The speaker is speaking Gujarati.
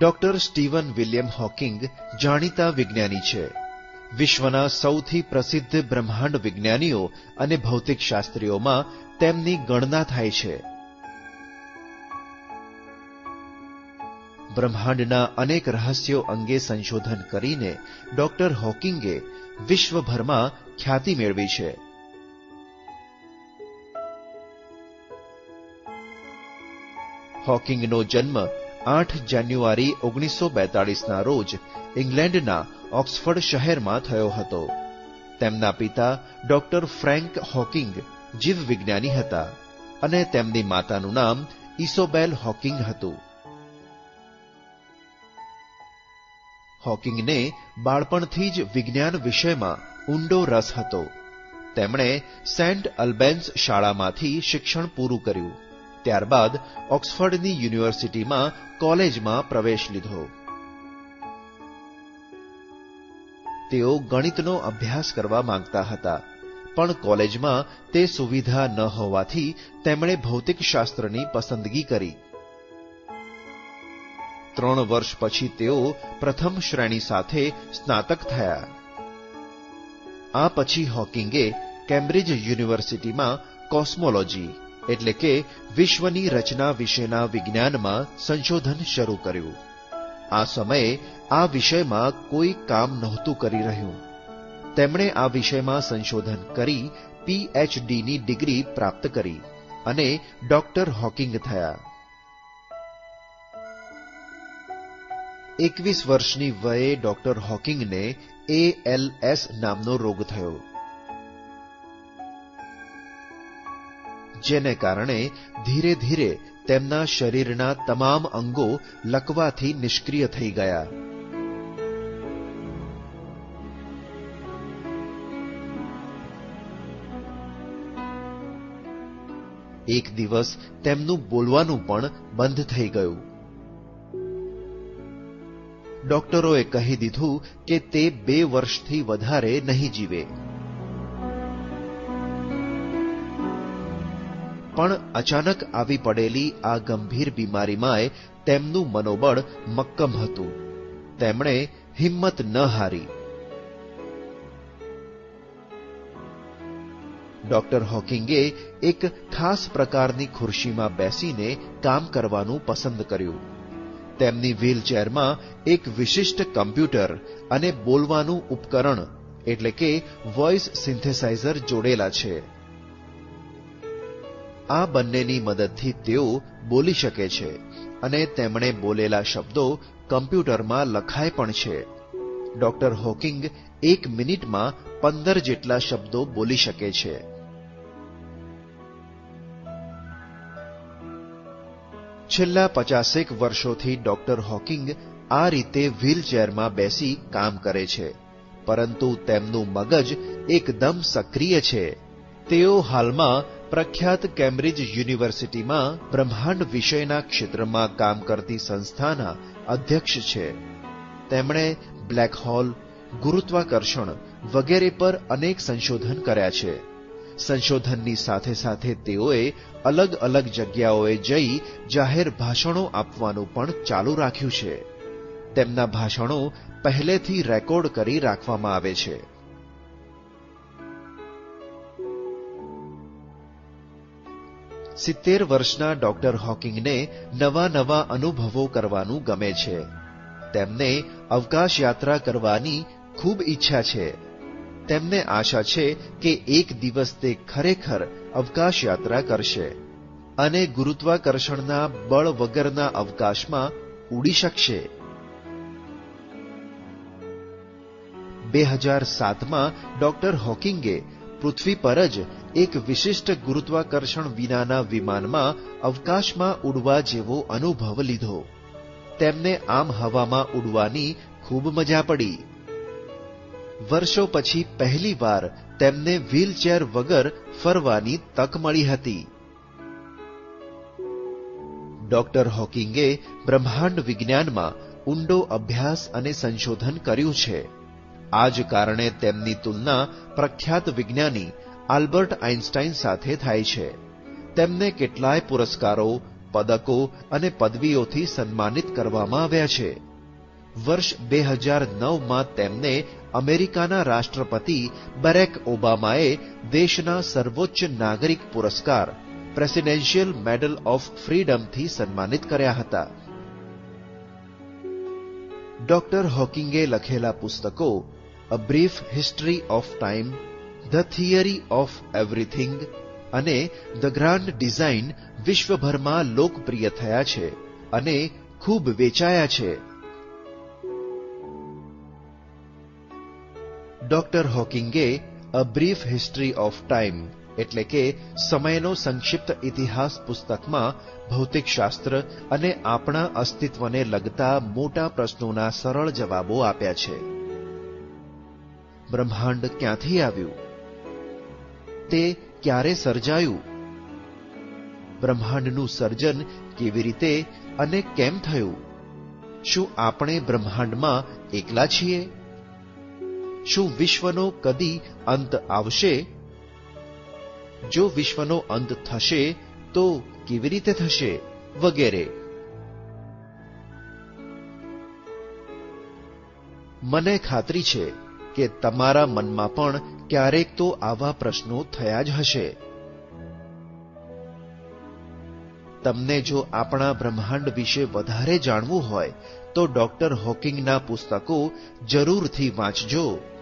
ડોક્ટર સ્ટીવન વિલિયમ હોકિંગ જાણીતા વિજ્ઞાની છે. વિશ્વના સૌથી પ્રસિદ્ધ બ્રહ્માંડ વિજ્ઞાનીઓ અને ભૌતિકશાસ્ત્રીઓમાં તેમની ગણના થાય છે. બ્રહ્માંડના અનેક રહસ્યો અંગે સંશોધન કરીને ડોક્ટર હોકિંગે વિશ્વભરમાં ખ્યાતિ મેળવી છે. હોકિંગનો જન્મ આઠ જાન્યુઆરી ઓગણીસો બેતાળીસના રોજ ઇંગ્લેન્ડના ઓક્સફર્ડ શહેરમાં થયો હતો. તેમના પિતા ડોક્ટર ફ્રેન્ક હોકિંગ જીવવિજ્ઞાની હતા અને તેમની માતાનું નામ ઇસોબેલ હોકિંગ હતું. હોકિંગને બાળપણથી જ વિજ્ઞાન વિષયમાં ઊંડો રસ હતો. તેમણે સેન્ટ અલ્બેન્સ શાળામાંથી શિક્ષણ પૂરું કર્યું. ત્યારબાદ ઓક્સફર્ડની યુનિવર્સિટીમાં કોલેજમાં પ્રવેશ લીધો. તેઓ ગણિતનો અભ્યાસ કરવા માંગતા હતા, પણ કોલેજમાં તે સુવિધા ન હોવાથી તેમણે ભૌતિકશાસ્ત્રની પસંદગી કરી. ત્રણ વર્ષ પછી તેઓ પ્રથમ શ્રેણી સાથે સ્નાતક થયા. આ પછી હોકિંગે કેમ્બ્રિજ યુનિવર્સિટીમાં કોસ્મોલોજી એટલે કે વિશ્વની રચના વિશેના વિજ્ઞાનમાં સંશોધન શરૂ કર્યું. આ સમયે આ વિષયમાં કોઈ કામ નહોતું કરી રહ્યું. તેમણે આ વિષયમાં સંશોધન કરી પીએચડીની ડિગ્રી પ્રાપ્ત કરી અને ડોક્ટર હોકિંગ થયા. એકવીસ વર્ષની વયે ડોક્ટર હોકિંગને એએલએસ નામનો રોગ થયો. જેને કારણે ધીરે ધીરે તેમના શરીરના તમામ અંગો લકવાથી નિષ્ક્રિય થઈ ગયા. એક દિવસ તેમનું બોલવાનું પણ બંધ થઈ ગયું. ડોક્ટરોએ કહી દીધું કે તે બે વર્ષથી વધારે નહીં જીવે. પણ અચાનક આવી પડેલી આ ગંભીર બીમારીમાંય તેમનું મનોબળ મક્કમ હતું. તેમણે હિંમત ન હારી. ડોક્ટર હોકિંગે એક ખાસ પ્રકારની ખુરશીમાં બેસીને કામ કરવાનું પસંદ કર્યું. તેમની વ્હીલચેરમાં એક વિશિષ્ટ કમ્પ્યુટર અને બોલવાનું ઉપકરણ, એટલે કે વોઇસ સિન્થેસાઇઝર જોડેલા છે. આ બંનેની મદદથી તેઓ બોલી શકે છે અને તેમણે બોલેલા શબ્દો કમ્પ્યુટરમાં લખાય પણ છે. ડોક્ટર હોકિંગ એક મિનિટમાં પંદર જેટલા શબ્દો બોલી શકે છે. છેલ્લા પચાસેક વર્ષોથી ડોક્ટર હોકિંગ આ રીતે વ્હીલચેરમાં બેસી કામ કરે છે, પરંતુ તેમનું મગજ એકદમ સક્રિય છે. તેઓ હાલમાં પ્રખ્યાત કેમ્બ્રિજ યુનિવર્સિટીમાં બ્રહ્માંડ વિષયના ક્ષેત્રમાં કામ કરતી સંસ્થાના અધ્યક્ષ છે. તેમણે બ્લેક હોલ, ગુરુત્વાકર્ષણ વગેરે પર અનેક સંશોધન કર્યા છે. સંશોધનની સાથે સાથે તેઓએ અલગ અલગ જગ્યાઓએ જઈ જાહેર ભાષણો આપવાનું પણ ચાલુ રાખ્યું છે. તેમના ભાષણો પહેલેથી રેકોર્ડ કરી રાખવામાં આવે છે. સિત્તેર વર્ષના ડોક્ટર હોકિંગને નવા નવા અનુભવો કરવાનું ગમે છે. તેમને અવકાશ યાત્રા કરવાની ખૂબ ઈચ્છા છે. તેમને આશા છે કે એક દિવસ તે ખરેખર અવકાશ યાત્રા કરશે અને ગુરુત્વાકર્ષણના બળ વગરના અવકાશમાં ઉડી શકશે. બે હજાર સાતમાં ડોક્ટર હોકિંગે પૃથ્વી પર જ એક વિશિષ્ટ ગુરુત્વાકર્ષણ વિનાના વિમાનમાં અવકાશમાં ઉડવા જેવો અનુભવ લીધો. તેમને આમ હવામાં ઉડવાની ખૂબ મજા પડી. વર્ષો પછી પહેલીવાર તેમને વ્હીલચેર વગર ફરવાની તક મળી હતી. ડોક્ટર હોકિંગે બ્રહ્માંડ વિજ્ઞાનમાં ઊંડો અભ્યાસ અને સંશોધન કર્યું છે. આ જ કારણે તેમની તુલના પ્રખ્યાત વિજ્ઞાની આલ્બર્ટ આઇન્સ્ટાઇન સાથે થાય છે. તેમને કેટલાય પુરસ્કારો, પદકો અને પદવીઓથી સન્માનિત કરવામાં આવ્યા છે. વર્ષ બે હજાર નવમાં તેમને અમેરિકાના રાષ્ટ્રપતિ બરેક ઓબામાએ દેશના સર્વોચ્ચ નાગરિક પુરસ્કાર, પ્રેસિડેન્શિયલ મેડલ ઓફ ફ્રીડમથી સન્માનિત કર્યા હતા. ડોક્ટર હોકિંગે લખેલા પુસ્તકો, a brief history of time the theory of everything અને ધ ગ્રાન્ડ ડિઝાઇન વિશ્વભરમાં લોકપ્રિય થયા છે અને ખૂબ વેચાયા છે. Doctor હોકિંગે a brief history of time એટલે કે સમયનો સંક્ષિપ્ત ઇતિહાસ પુસ્તકમાં ભૌતિકશાસ્ત્ર અને આપણા અસ્તિત્વને લગતા મોટા પ્રશ્નોના સરળ જવાબો આપ્યા છે. બ્રહ્માંડ ક્યાંથી આવ્યું? તે ક્યારે સર્જાયું? બ્રહ્માંડનું સર્જન કેવી રીતે અને કેમ થયું? શું આપણે બ્રહ્માંડમાં એકલા છીએ? શું વિશ્વનો કદી અંત આવશે? જો વિશ્વનો અંત થશે, તો કેવી રીતે થશે? વગેરે. મને ખાતરી છે કે તમારા મનમાં પણ ક્યારેક તો આવા પ્રશ્નો થયા જ હશે. તમને જો આપણા બ્રહ્માંડ વિશે વધારે જાણવું હોય, તો ડોક્ટર હોકિંગના પુસ્તકો જરૂરથી વાંચજો.